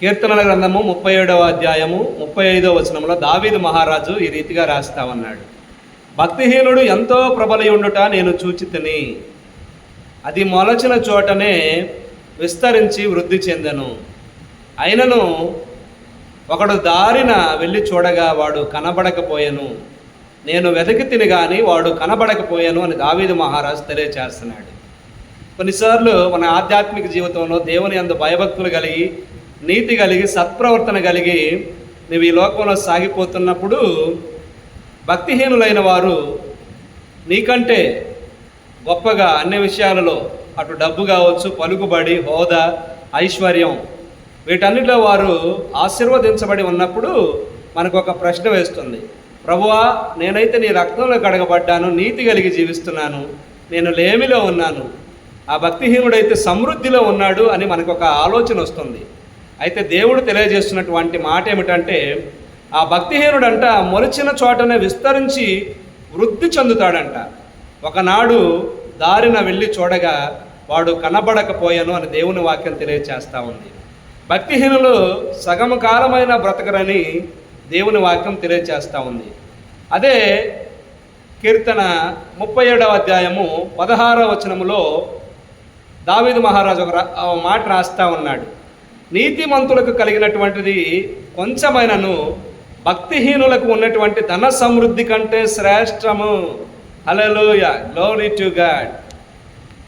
కీర్తనల గ్రంథము ముప్పై ఏడవ అధ్యాయము ముప్పై ఐదవ వచనంలో దావీదు మహారాజు ఈ రీతిగా రాస్తా ఉన్నాడు భక్తిహీనుడు ఎంతో ప్రబలి ఉండుట నేను చూచితిని. అది మొలచిన చోటనే విస్తరించి వృద్ధి చెందెను. అయినను ఒకడు దారిన వెళ్ళి చూడగా వాడు కనబడకపోయాను. నేను వెతికి తిని కానీ వాడు కనబడకపోయాను అని దావీదు మహారాజు తెలియచేస్తున్నాడు. కొన్నిసార్లు మన ఆధ్యాత్మిక జీవితంలో దేవుని అందు భయభక్తులు కలిగి నీతి కలిగి సత్ప్రవర్తన కలిగి నువ్వు ఈ లోకంలో సాగిపోతున్నప్పుడు భక్తిహీనులైన వారు నీకంటే గొప్పగా అన్ని విషయాలలో అటు డబ్బు కావచ్చు పలుకుబడి హోదా ఐశ్వర్యం వీటన్నిటిలో వారు ఆశీర్వదించబడి ఉన్నప్పుడు మనకు ఒక ప్రశ్న వేస్తుంది. ప్రభువా నేనైతే నీ రక్తంలో కడగబడ్డాను నీతి కలిగి జీవిస్తున్నాను నేను లేమిలో ఉన్నాను ఆ భక్తిహీనుడైతే సమృద్ధిలో ఉన్నాడు అని మనకు ఒక ఆలోచన వస్తుంది. అయితే దేవుడు తెలియజేస్తున్నటువంటి మాట ఏమిటంటే ఆ భక్తిహీనుడంట మొలిచిన చోటనే విస్తరించి వృద్ధి చెందుతాడంట. ఒకనాడు దారిన వెళ్ళి చూడగా వాడు కనబడకపోయాను అని దేవుని వాక్యం తెలియచేస్తూ ఉంది. భక్తిహీనులు సగము కాలమైన బ్రతకరని దేవుని వాక్యం తెలియచేస్తూ ఉంది. అదే కీర్తన ముప్పై ఏడవ అధ్యాయము పదహారవ వచనములో దావీదు మహారాజు ఒక రా- ఒక మాట రాస్తా ఉన్నాడు. నీతిమంతులకు కలిగినటువంటిది కొంచెమైనను భక్తిహీనులకు ఉన్నటువంటి ధన సమృద్ధి కంటే శ్రేష్టము. హలోయ గ్లోరీ టు గాడ్